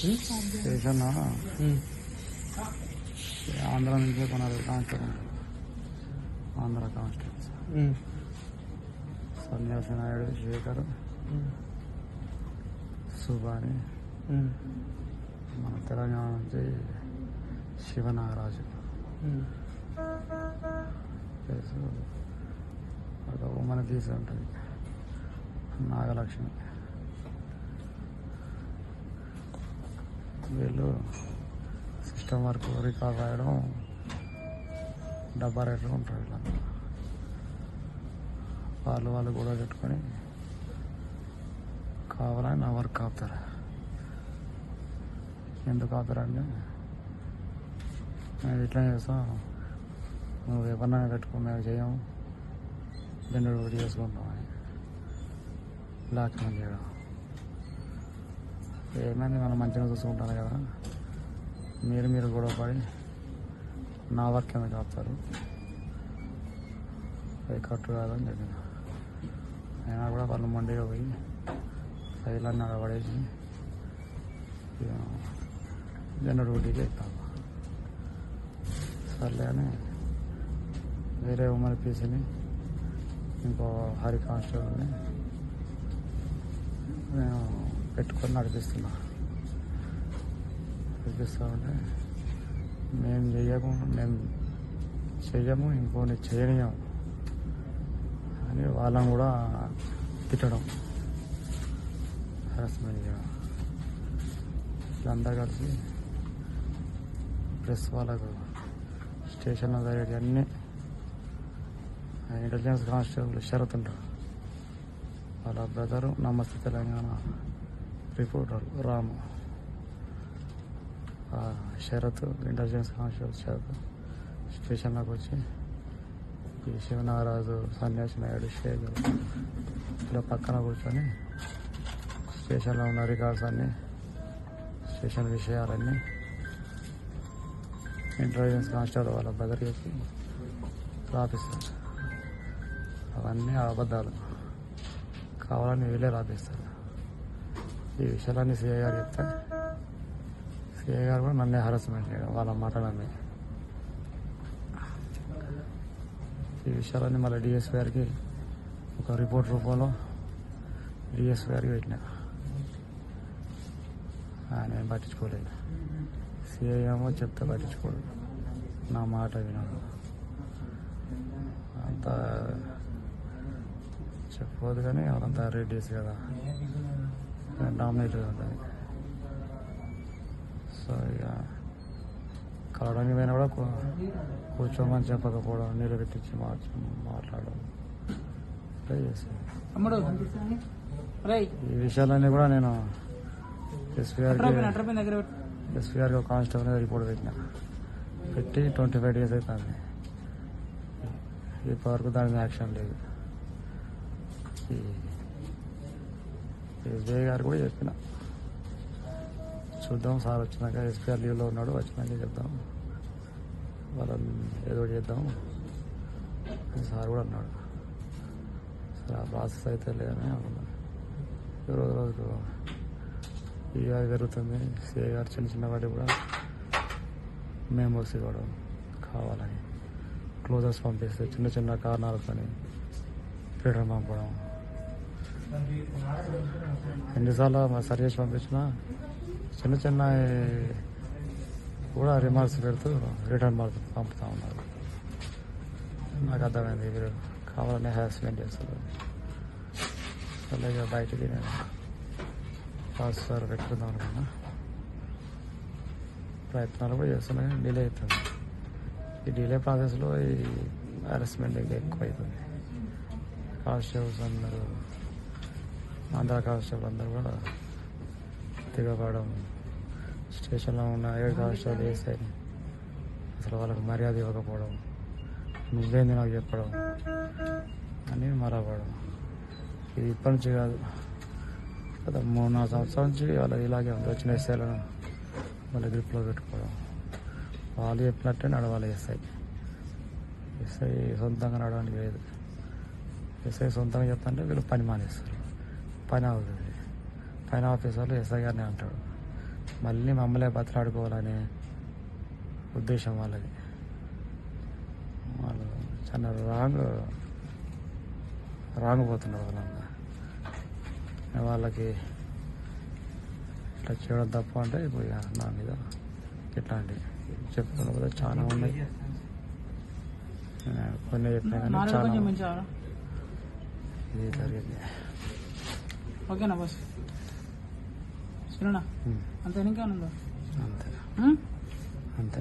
Station Andhra నుంచి constable Andhra constables సన్యాసి నాయుడు శేఖర్ సుబాని మన తెలంగాణ నుంచి శివనాగరాజు. ప్లస్ ఒక ఉమ్మని తీసి ఉంటుంది. నాగలక్ష్మి. వీళ్ళు సిస్టమ్ వర్క్ రికార్డ్ రాయడం డబ్బా రేట్లు ఉంటారు వీళ్ళంతా వాళ్ళు వాళ్ళు కూడా పెట్టుకొని కావాలని నా వర్క్ ఆపుతారు. ఎందుకు ఆపుతారంటే మేము ఇట్లా చేస్తాం. నువ్వు ఎవరినైనా పెట్టుకో మేము చేయము జెండర్ ఒకటి చేసుకుంటాం అని. బ్లాక్ చేయడం. ఏమైంది? మనం మంచిగా చూసుకుంటాను కదా. మీరు మీరు గొడవ పడి నా వర్క్ ఎందుకు ఆపుతారు అది కట్టు కాదని చెప్పిన. అయినా కూడా వాళ్ళు మండిగా పోయి ఫైల్ అక్కడ పడేసి జనరల్ డ్యూటీకి సర్లే అని వేరే ఉమ్మడి పీసీని ఇంకో హరి కానిస్టేబుల్ని నేను పెట్టుకొని నడిపిస్తున్నా. నడిపిస్తా ఉంటే మేము చెయ్యము మేము చెయ్యము ఇంకోని చేయనియము అని వాళ్ళని కూడా తిట్టడం. హరాస్మెంట్ చేయడం. వీళ్ళందరూ కలిసి ప్రెస్ వాళ్ళకు స్టేషన్లో దగ్గర అన్నీ ఇంటెలిజెన్స్ కానిస్టేబుల్ షరత్ ఉంటారు వాళ్ళ బ్రదరు నమస్తే తెలంగాణ. రిపోర్టర్ రాము ఆ ఇంటెలిజెన్స్ కానిస్టేబుల్ శరత్ స్టేషన్లోకి వచ్చి ఈ శివనాగరాజు సన్యాసి నాయుడు షేక్ ఇలా పక్కన కూర్చొని స్టేషన్లో ఉన్న రికార్డ్స్ అన్నీ స్టేషన్ విషయాలన్నీ ఇంటెలిజెన్స్ కానిస్టేబుల్ వాళ్ళ బదర్ చెప్పి రాపిస్తారు. అవన్నీ అబద్ధాలు. కావాలని వీళ్ళే రాపిస్తారు. ఈ విషయాలన్నీ సిఐ గారు చెప్తే సిఐ గారు కూడా నన్నే హరాస్మెంట్ చేయడం వాళ్ళ మాటలన్నీ ఈ విషయాలన్నీ మళ్ళీ డిఎస్పీ గారికి ఒక రిపోర్ట్ రూపంలో డిఎస్పీ గారికి పెట్టిన. ఆయన ఏం పట్టించుకోలేదు. సిఐ ఏమో చెప్తే పట్టించుకోడు. నా మాట వినడు. అంతా చెప్పవద్దు కానీ వాళ్ళంతా రెడ్డిస్ కదా. డామినేట్ ఉంటుంది సో ఇక కలవడానికి పోయినా కూడా కూర్చోమని చెప్పకపోవడం నీళ్ళు పెట్టించి మార్చి మాట్లాడడం. ఇట్లా చేసి తమ్ముడు రేయ్. ఈ విషయాలన్నీ కూడా నేను ఎస్పీ అట్రాపిన్ గారికి ఎస్పీ గారికి కానిస్టేబుల్ రిపోర్ట్ పెట్టిన. పెట్టి ట్వంటీ ఫైవ్ డేస్ అవుతుంది ఇప్పటివరకు దాని యాక్షన్ లేదు. ఈ ఎస్బీఐ గారు కూడా చెప్పిన. చూద్దాం సార్ వచ్చినాక ఎస్పీఆర్ లీవ్లో ఉన్నాడు వచ్చినాక చెప్దాం. వాళ్ళని ఏదో ఒకటి చేద్దాం. అని సార్ కూడా అన్నాడు. సరే ఆ ప్రాసెస్ అయితే లేదని అనుకున్నాను. రోజు రోజుకు ఈ జరుగుతుంది. సిఐ గారు చిన్న చిన్న వాటి కూడా మెమోస్ ఇవ్వడం కావాలని క్లోజర్స్ పంపిస్తే చిన్న చిన్న కారణాలతోని ఫ్రీడమ్ పంపడం. ఎన్నిసార్లు మా సరి చేసి పంపించినా చిన్న చిన్న కూడా రిమార్క్స్ పెడుతూ రిటర్న్ మార్క్స్ పంపుతా ఉన్నారు. నాకు అర్థమైంది వీరు కావాలనే హారాస్మెంట్ చేస్తారు అలాగే బయటికి నేను పాస్ సార్ పెట్టుకుందాం అనుకున్నా. ప్రయత్నాలు కూడా చేస్తున్నాయి డిలే అవుతుంది. ఈ డిలే ప్రాసెస్లో ఈ హరాస్మెంట్ ఇంకా ఎక్కువ అవుతుంది కానిస్టేబుల్స్ అందరూ ఆంధ్ర కానిస్టేబుల్ అందరూ కూడా దిగబడడం స్టేషన్లో ఉన్న ఏడు కానిస్టేబుల్ వేస్తే అసలు వాళ్ళకి మర్యాద ఇవ్వకపోవడం నువ్వేంది నాకు చెప్పడం అని మరవడం. ఇది ఇప్పటి నుంచి కాదు. గత మూడు నాలుగు సంవత్సరాల నుంచి వాళ్ళు ఇలాగే ఉంది వచ్చిన ఎస్ఐలను వాళ్ళ గ్రిప్లో పెట్టుకోవడం. వాళ్ళు చెప్పినట్టే నడవాలి ఎస్ఐ. ఎస్ఐ సొంతంగా నడవడానికి లేదు. ఎస్ఐ సొంతంగా చెప్తుంటే వీళ్ళు పని మానేస్తారు. పని అవుతుంది పైన ఆఫీసర్లు ఎస్ఐ గారిని అంటాడు మళ్ళీ మమ్మల్ని బతలాడుకోవాలనే ఉద్దేశం వాళ్ళది. వాళ్ళు చాలా రాంగ్ రాంగ్ పోతున్నారు వాళ్ళంతా. వాళ్ళకి ఇట్లా చేయడం తప్ప అంటే ఇప్పుడు నా మీద ఇట్లాంటి చెప్తున్నా కూడా చాలా ఉన్నాయి. నేను కొన్ని చెప్పినా కానీ చాలా ఇది జరిగింది. ఓకేనా బస్ సరేనా? అంతే ఇంకేమన్నా ఉందా అంతే? అంతే.